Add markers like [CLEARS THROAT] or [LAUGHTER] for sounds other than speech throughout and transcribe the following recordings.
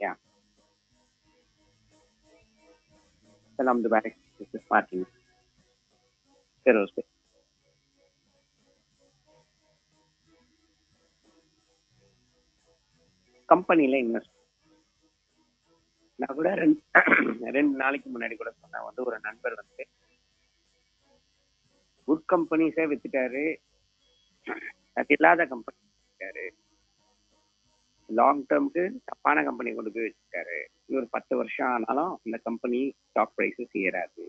Yeah. Salam Dubai. This is Martin. Aerospace. கம்பெனில invest நான் கூட ரெண்டு [CLEARS THROAT] ரெண்டு நாளைக்கு முன்னாடி கூட சொன்னேன் வந்து ஒரு நண்பர் வந்து குட் கம்பெனிஸே வித்துட்டாரு அது இல்லாத கம்பெனி வித்துட்டாரு லாங் டேர்முக்கு தப்பான கம்பெனி கொண்டு போய் வச்சுட்டாரு. இன்னொரு பத்து வருஷம் ஆனாலும் இந்த கம்பெனி ஸ்டாக் ப்ரைஸஸ் ஏறாது.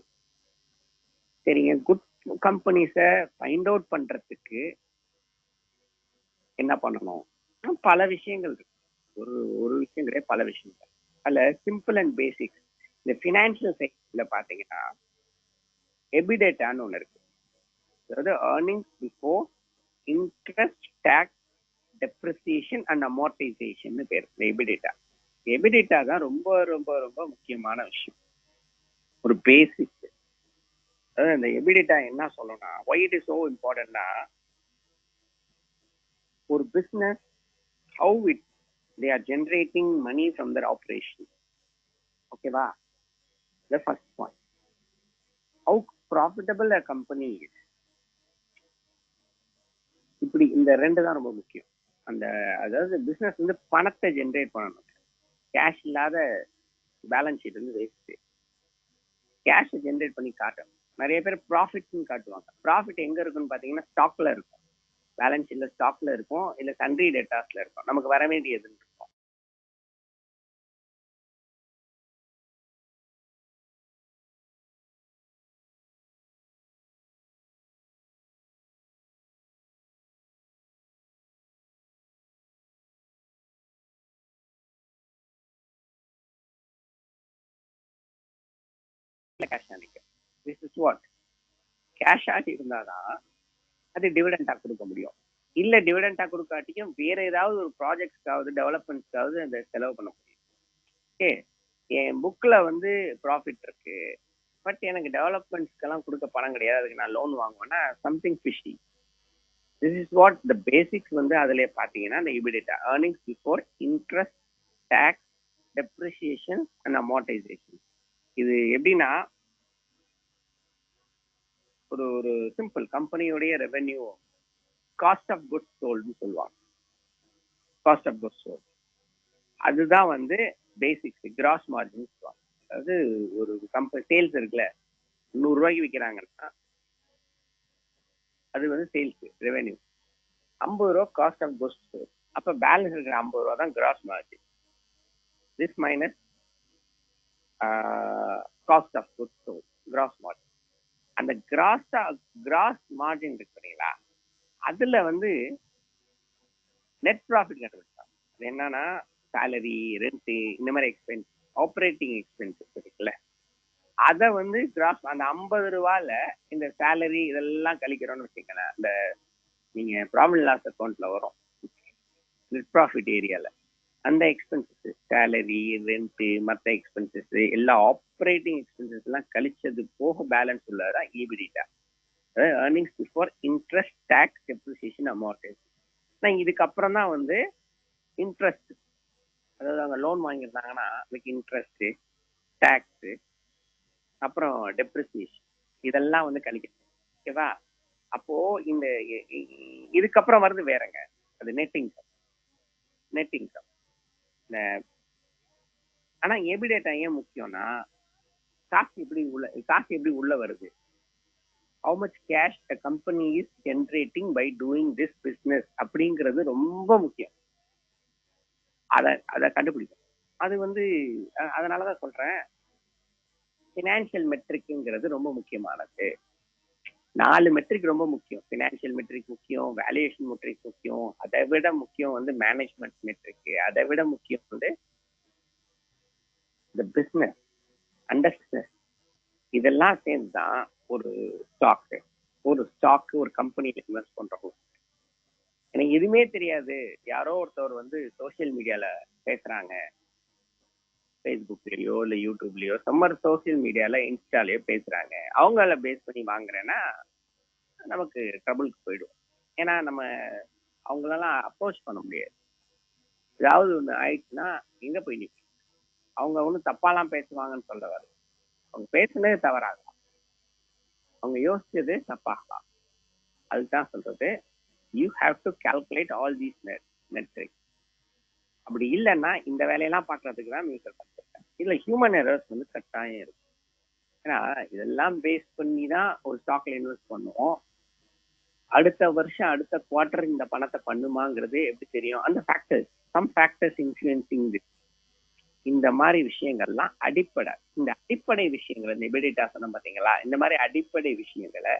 சரிங்க குட் கம்பெனிஸை ஃபைண்ட் அவுட் பண்றதுக்கு என்ன பண்ணணும்? பல விஷயங்கள் இருக்கு. ஒரு ஒரு விஷயம் கிடையாது பல விஷயங்கள். அதில் சிம்பிள் அண்ட் பேசிக்ஸ் இந்த ஃபினான்ஷியல் சைட்ல பார்த்தீங்கன்னா எபிடேட்டான்னு ஒன்று இருக்கு. அதாவது earnings before interest taxes depreciation and amortisation பேர். இந்த எபிடேட்டா எபிடேட்டா தான் ரொம்ப ரொம்ப ரொம்ப முக்கியமான விஷயம். ஒரு பேசிக் அதாவது இந்த எபிடேட்டா என்ன சொல்லணும்னா ஒய் இட் இஸ் சோ இம்பார்ட்டன்ட்னா ஒரு business how it they are generating money from their operation ஓகேவா the first point how profitable a company இப்படி இந்த ரெண்டு தான் ரொம்ப முக்கியம். அதாவது பிசினஸ் வந்து பணத்தை ஜென்ரேட் பண்ணணும். கேஷ் இல்லாத பேலன்ஸ் ஷீட் வந்து வேஸ்ட் கேஷை ஜென்ரேட் பண்ணி காட்டணும். நிறைய பேர் ப்ராஃபிட்னு காட்டுவாங்க. ப்ராஃபிட் எங்க இருக்குன்னு பாத்தீங்கன்னா ஸ்டாக்ல இருக்கும். பேலன்ஸ் ஷீட்ல ஸ்டாக்ல இருக்கும். இல்ல சன்ரி டேட்டாஸ்ல இருக்கும். நமக்கு வர வேண்டியதுன்னு கேஷ் நினைக்கும் திஸ் இஸ் வாட் கேஷாக இருந்தாதான் அது டிவிடெண்டாக கொடுக்க முடியும். இல்ல டிவிடெண்டா கொடுக்காட்டியும் வேற ஏதாவது ஒரு ப்ராஜெக்ட்ஸ்க்காவது டெவலப்மெண்ட்ஸ்க்காவது அந்த செலவு பண்ண முடியும். ஓகே என் புக்ல வந்து ப்ராஃபிட் இருக்கு. பட் எனக்கு டெவலப்மெண்ட்ஸ்க்கெல்லாம் கொடுக்க பணம் கிடையாது. அதுக்கு நான் loan வாங்குவேன்னா something fishy this is what the basics வந்து அதுல பாத்தீங்கன்னா இந்த EBITDA earnings before interest taxes depreciation and amortisation இது எப்படின்னா ஒரு ஒரு சிம்பிள் கம்பெனியோடைய ரெவென்யூ காஸ்ட் ஆஃப் குட் சோல்டுன்னு சொல்லுவாங்க. காஸ்ட் ஆஃப் குட் சோல்டு அதுதான் வந்து பேசிக்ஸ் கிராஸ் மார்ஜின் சொல்லுவாங்க. அதாவது ஒரு கம்பெனி சேல்ஸ் இருக்குல்ல நூறு ரூபாய்க்கு விற்கிறாங்கன்னா அது வந்து சேல்ஸ் ரெவென்யூ ஐம்பது ரூபா காஸ்ட் ஆஃப் குட்ஸ் சோல்டு அப்ப பேலன்ஸ் இருக்கிற ஐம்பது ரூபா தான் gross margin this minus cost of goods sold gross margin அந்த கிராஸா கிராஸ் மார்ஜின் இருக்கு இல்லைங்களா? அதுல வந்து நெட் ப்ராஃபிட் கண்டுபிடிச்சாங்க. அது என்னன்னா சேலரி ரெண்ட் இந்த மாதிரி எக்ஸ்பென்ஸ் ஆப்ரேட்டிங் எக்ஸ்பென்ஸ் இருக்குல்ல. அதை வந்து கிராஸ் அந்த ஐம்பது ரூபால இந்த சேலரி இதெல்லாம் கழிக்கிறோம்னு வச்சுக்கோங்களேன் அந்த நீங்க ப்ராஃபிட் லாஸ் அக்கௌண்ட்ல வரும். நெட் ப்ராஃபிட் ஏரியால அந்த எக்ஸ்பென்சஸ் சேலரி ரெண்ட் மற்ற எக்ஸ்பென்சஸ் எல்லா ஆப் ஆப்ரேட்டிங் எக்ஸ்பென்சஸ் எல்லாம் கழிச்சது போக பேலன்ஸ் உள்ளதான் ஈபிடிட்டா அதாவது earnings before interest taxes depreciation amortisation நான் இதுக்கப்புறம் தான் வந்து இன்ட்ரெஸ்ட் அதாவது அவங்க லோன் வாங்கியிருந்தாங்கன்னா அதுக்கு இன்ட்ரெஸ்ட்டு டேக்ஸு அப்புறம் டெப்ரிசியேஷன் இதெல்லாம் வந்து கழிக்கணும். ஓகேவா அப்போ இந்த இதுக்கப்புறம் வருது வேறங்க. அது நெட் இன்கம் நெட் இன்கம் இந்த ஆனா எபிடேட்டா ஏன் முக்கியம்னா காசு எப்படி உள்ள காசு எப்படி உள்ள வருது? How much cash a company is generating by doing this business அப்படிங்கிறது ரொம்ப முக்கியம். அதை அதை கண்டுபிடிக்கும் அது வந்து அதனாலதான் சொல்றேன். ஃபினான்ஷியல் மெட்ரிக்குங்கிறது ரொம்ப முக்கியமானது. நாலு மெட்ரிக் ரொம்ப முக்கியம். ஃபினான்ஷியல் மெட்ரிக் முக்கியம் வேல்யூஷன் மெட்ரிக் முக்கியம் அதை விட முக்கியம் வந்து மேனேஜ்மெண்ட் மெட்ரிக் அதை விட முக்கியம் வந்து இந்த பிஸ்னஸ் அண்டர்ஸ்டர் இதெல்லாம் சேர்ந்து தான் ஒரு ஸ்டாக்கு ஒரு ஸ்டாக்கு ஒரு கம்பெனியில் இன்வெஸ்ட் பண்றோம் எனக்கு எதுவுமே தெரியாது. யாரோ ஒருத்தவர் வந்து சோசியல் மீடியால பேசுறாங்க. ஃபேஸ்புக்லயோ இல்ல யூடியூப்லயோ சம்மர் சோசியல் மீடியால இன்ஸ்டாலயோ பேசுறாங்க. அவங்கள பேஸ் பண்ணி வாங்குறேன்னா நமக்கு ட்ரபுளுக்கு போயிடும். ஏன்னா நம்ம அவங்களெல்லாம் அப்ரோச் பண்ண முடியாது. ஏதாவது ஒன்று ஆயிடுச்சுன்னா எங்க போய் நிற்கும் அவங்க ஒன்றும் தப்பாலாம் பேசுவாங்கன்னு சொல்ல அவங்க பேசுனது தவறாகலாம் அவங்க யோசிச்சது தப்பாகலாம் அதுதான் சொல்றது. You have to calculate all these net metric அப்படி இல்லைன்னா இந்த வேலையெல்லாம் பார்க்கறதுக்கு தான் மியூச்சுவல் ஃபண்ட் இதுல ஹியூமன் எரர்ஸ் வந்து கட்டாயம் இருக்கும் ஏன்னா இதெல்லாம் பேஸ் பண்ணி தான் ஒரு ஸ்டாக்ல இன்வெஸ்ட் பண்ணுவோம். அடுத்த வருஷம் அடுத்த குவார்டர் இந்த பணத்தை பண்ணுமாங்கிறது எப்படி தெரியும்? அந்த ஃபேக்டர்ஸ் சம் ஃபேக்டர்ஸ் இன்ஃபுளுன்சிங் இந்த மாதிரி விஷயங்கள்லாம் அடிப்படை. இந்த அடிப்படை விஷயங்களை நெபிடிட்டா சொன்ன பாத்தீங்களா? இந்த மாதிரி அடிப்படை விஷயங்களை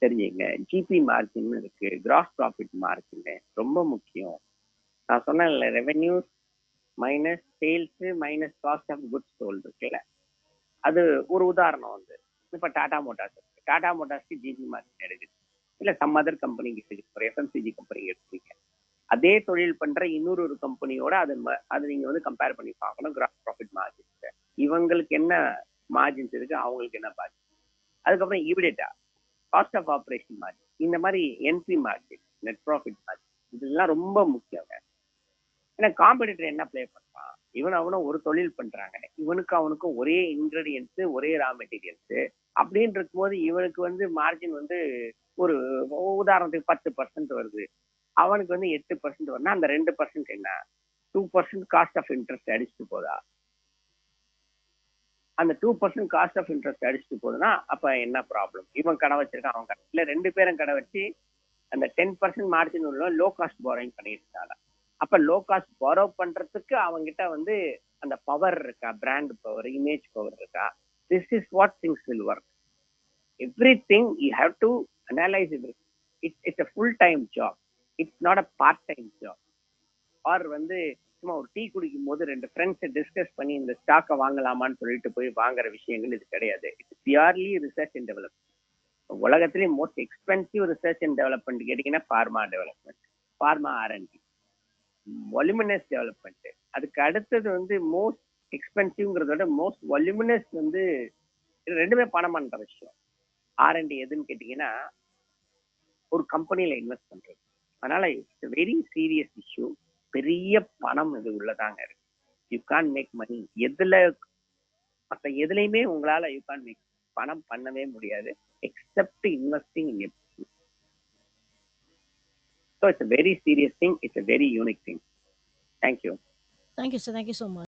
தெரிஞ்சுங்க. ஜிபி மார்ஜின் இருக்கு கிராஸ் ப்ராஃபிட் மார்ஜின் ரொம்ப முக்கியம். நான் சொன்னேன்ல revenue minus sales minus cost of goods sold இருக்குல்ல. அது ஒரு உதாரணம் வந்து. இப்ப டாடா மோட்டார்ஸ் இருக்கு. டாடா மோட்டார்ஸ்க்கு ஜிபி மார்ஜின் எடுக்குது. இல்லை சம் அதர் கம்பெனிக்கு எடுக்குது. எஃப்எம்சிஜி கம்பெனிக்கு எடுத்துக்கீங்க அதே தொழில் பண்ற இன்னொரு ஒரு கம்பெனியோட அது அதை நீங்க வந்து கம்பேர் பண்ணி பார்க்கணும். கிராஸ் ப்ராஃபிட் மார்ஜின்ஸ் இவங்களுக்கு என்ன மார்ஜின்ஸ் இருக்கு? அவங்களுக்கு என்ன மார்ஜின் அதுக்கப்புறம் EBITDA cost of operation margin இந்த மாதிரி entry margin net profit margin இதெல்லாம் ரொம்ப முக்கியங்க. ஏன்னா காம்படிட்டர் என்ன பிளே பண்றான்? இவன் அவனும் ஒரு தொழில் பண்றாங்க. இவனுக்கு அவனுக்கும் ஒரே இன்கிரீடியன்ஸ் ஒரே ரா மெட்டீரியல்ஸ் அப்படின்னு இருக்கும்போது இவனுக்கு வந்து மார்ஜின் வந்து ஒரு உதாரணத்துக்கு பத்து பர்சன்ட் வருது. அவனுக்கு வந்து எட்டு பர்சன்ட் வரும்னா அந்த ரெண்டு பர்சன்ட் என்ன? Two percent cost of interest அடிச்சுட்டு போதா? அந்த two percent cost of interest அடிச்சுட்டு போகுதுன்னா அப்ப என்ன ப்ராப்ளம் இவன் கடை வச்சிருக்கான் அவன் கடை இல்ல ரெண்டு பேரும் கடை வச்சு அந்த டென் பர்சன்ட் மார்ஜின் உள்ள லோ காஸ்ட் போரோயிங் பண்ணிட்டு அப்ப லோ காஸ்ட் borrow பண்றதுக்கு அவங்கிட்ட வந்து அந்த பவர் இருக்கா? பிராண்ட் பவர் இமேஜ் பவர் இருக்கா? This is what things will work everything you have to analyse it it's it's a full time job it's not a part time job or வந்து சும்மா ஒரு tea குடிக்கும் போது ரெண்டு ஃப்ரெண்ட்ஸை discuss பண்ணி இந்த ஸ்டாக்கை வாங்கலாமான்னு சொல்லிட்டு போய் வாங்குற விஷயங்கள் இது கிடையாது. It's purely research and development உலகத்திலேயே most expensive research and development கேட்டீங்கன்னா pharma development pharma R and D voluminous development அதுக்கு அடுத்தது வந்து மோஸ்ட் எக்ஸ்பென்சிவ்ங்கிறத விட மோஸ்ட் வொலுமினஸ் வந்து இது ரெண்டுமே பணம் பண்ற விஷயம். ஆர்என்டி எதுன்னு கேட்டீங்கன்னா ஒரு கம்பெனியில் இன்வெஸ்ட் பண்ணுறது அதனால இட்ஸ் வெரி சீரியஸ் இஷ்யூ பெரிய பணம் இது உள்ளதாங்க இருக்கு. யூ கான் மேக் மணி எதுல மற்ற எதுலையுமே உங்களால யூ கான் மேக் பணம் பண்ணவே முடியாது except investing in so it's very serious thing it's very unique thing thank you thank you sir thank you so much